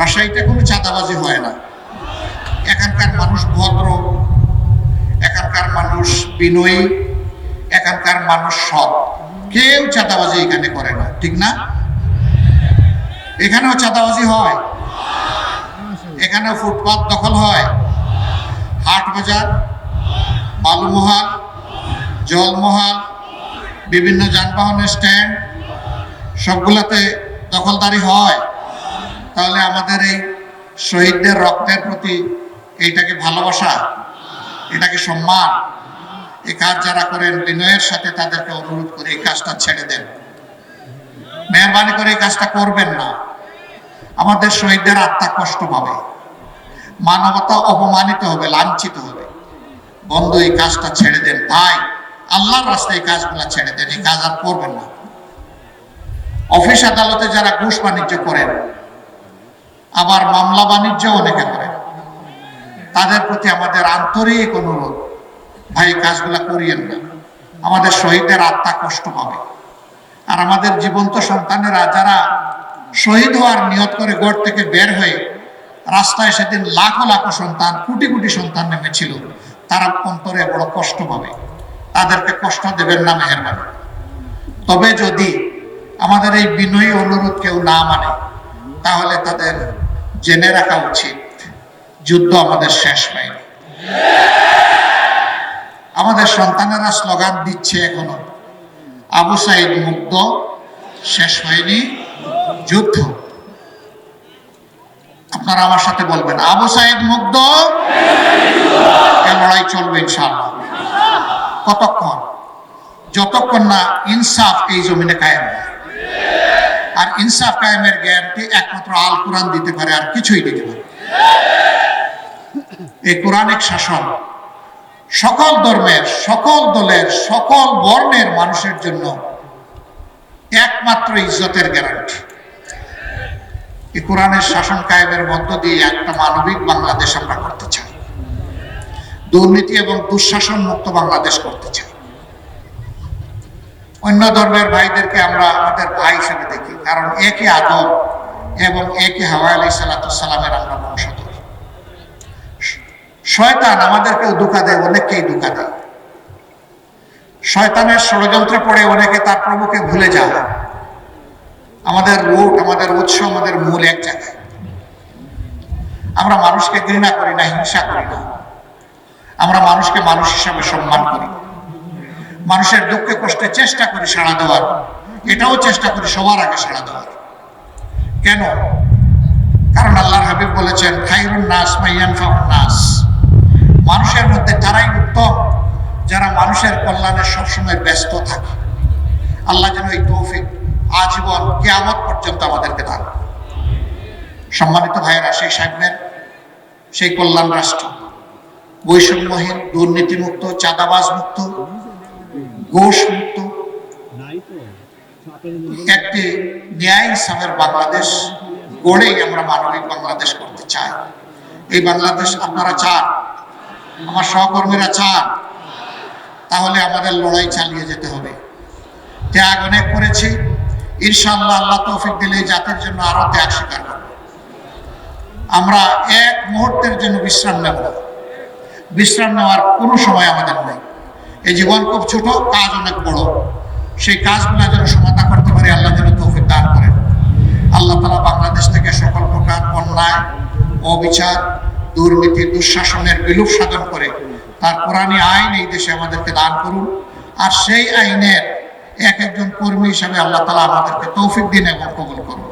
রাজশাহীতে কোনো চাঁদাবাজি হয় না। এখানকার মানুষ ভদ্র, এখানকার মানুষ বিনয়ী, এখানকার মানুষ সৎ। কেউ চাঁদাবাজি এখানে করে না, ঠিক না? এখানেও চাঁদাবাজি হয়। এখানেও ফুটপাত দখল হয়। হাট বাজার, বালুমহাল, জলমহাল, বিভিন্ন যানবাহনের স্ট্যান্ড, সবগুলাতে দখলদারি হয়। তাহলে আমাদের এই শহীদদের রক্তের প্রতি এইটাকে ভালোবাসা, এটাকে সম্মান, এই কাজ যারা করেন, বিনয়ের সাথে তাদেরকে অনুরোধ করে এই কাজটা ছেড়ে দেন। মেহরবানি করে এই কাজটা করবেন না। আমাদের শহীদদের আত্মা কষ্ট পাবে, মানবতা অপমানিত হবে, লাঞ্ছিত হবে। বন্ধু, এই কাজটা ছেড়ে দেন। ভাই, আল্লাহর রাস্তায় এই কাজগুলো ছেড়ে দেন, এই কাজ আর করবেন না। অফিস আদালতে যারা ঘুষ বাণিজ্য করেন আবার মামলা বাণিজ্য অনেকে করে। তাদের প্রতি আমাদের আন্তরিক অনুরোধ, ভাই কাজগুলা করিয়েন না। আমাদের শহীদের আত্মা কষ্ট পাবে। আর আমাদের জীবন্ত সন্তানেরা যারা শহীদ হওয়ার নিয়ত করে গড় থেকে বের হয়ে রাস্তায় সেদিন লাখো লাখো সন্তান, কোটি কোটি সন্তান নেমেছিল, তারা অন্তরে বড় কষ্ট পাবে। তাদেরকে কষ্ট দেবেন না মেহরবানি। তবে যদি আমাদের এই বিনয়ী অনুরোধ কেউ না মানে তাহলে তাদের জেনে রাখা উচিত, যুদ্ধ আমাদের শেষ পায়নি আমাদের সন্তানেরা স্লোগান দিচ্ছে এখনও, আবু সাইদ মুগ্ধ শেষ হয়নি, যুদ্ধ। আপনারা আমার সাথে বলবেন, আবু সাইদ মুগ্ধ লড়াই চলবে ইনশাআল্লাহ। কতক্ষণ? যতক্ষণ না ইনসাফ এই জমিনে কায়েম হয়। আর ইনসাফ কায়েমের গ্যারান্টি একমাত্র আল কোরআন দিতে পারে আর কিছুই দিতে পারে এই কোরআনিক শাসন সকল ধর্মের, সকল দলের, সকল বর্ণের মানুষের জন্য একমাত্র ইজ্জতের গ্যারান্টি। এই কোরআনের শাসন কায়েমের মধ্য দিয়ে একটা মানবিক বাংলাদেশ আমরা করতে চাই। দুর্নীতি এবং দুঃশাসন মুক্ত বাংলাদেশ করতে চাই। অন্য ধর্মের ভাইদেরকে আমরা আমাদের ভাই হিসেবে দেখি, কারণ একে আদম এবং একে হাওয়া আলাই সালামের আমরা বংশধর। শয়তান আমাদেরকেও দুঃখা দেয়, অনেককেই দুঃখা দেয়। শয়তানের ষড়যন্ত্রে পড়ে অনেকে তার প্রভুকে ভুলে যায়। আমাদের রুট আমাদের উৎস, আমাদের মূল এক জায়গায়। আমরা মানুষকে ঘৃণা করি না, হিংসা করি না। আমরা মানুষকে মানুষ হিসাবে সম্মান করি। মানুষের দুঃখে কষ্টে চেষ্টা করি সাড়া দেওয়ার। এটাও চেষ্টা করি সবার আগে সাড়া দেওয়ার। কেন? কারণ আল্লাহর হাবিব বলেছেন, খাইরুন নাস, মাইয়ান নাস। মানুষের মধ্যে তারাই উত্তম, যারা মানুষের কল্যাণে সবসময় ব্যস্ত থাকে। আল্লাহ যেন এই তৌফিক আজীবন কেয়ামত পর্যন্ত আমাদেরকে দান সম্মানিত ভাইয়েরা, সেই সাহেবের সেই কল্যাণ রাষ্ট্র। বৈষম্যহীন, দুর্নীতিমুক্ত চাঁদাবাজ মুক্ত ঘোষ মুক্ত একটি ন্যায় ইসলামের বাংলাদেশ গড়েই আমরা মানবিক বাংলাদেশ করতে চাই। এই বাংলাদেশ আপনারা চান, আমার সহকর্মীরা চান, তাহলে আমাদের লড়াই চালিয়ে যেতে হবে। ত্যাগ অনেক করেছি, ইনশাআল্লাহ আল্লাহ তৌফিক দিলে জাতির জন্য আরও ত্যাগ স্বীকার করব। আমরা এক মুহূর্তের জন্য বিশ্রাম নেব বিশ্রাম নেওয়ার কোনো সময় আমাদের নেই। এই জীবন খুব ছোট, কাজ অনেক বড়। সেই কাজগুলো যেন সমাধা করতে পারি, আল্লাহ যেন তৌফিক দান করেন। আল্লাহ তালা বাংলাদেশ থেকে সকল প্রকার অন্যায়, অবিচার, দুর্নীতি, দুঃশাসনের বিলুপ সাধন করে, তার কোরআনী আইন এই দেশে আমাদেরকে দান করুন। আর সেই আইনের এক একজন কর্মী হিসাবে আল্লাহ তালা আমাদেরকে তৌফিক দিন এবং কবুল করুন।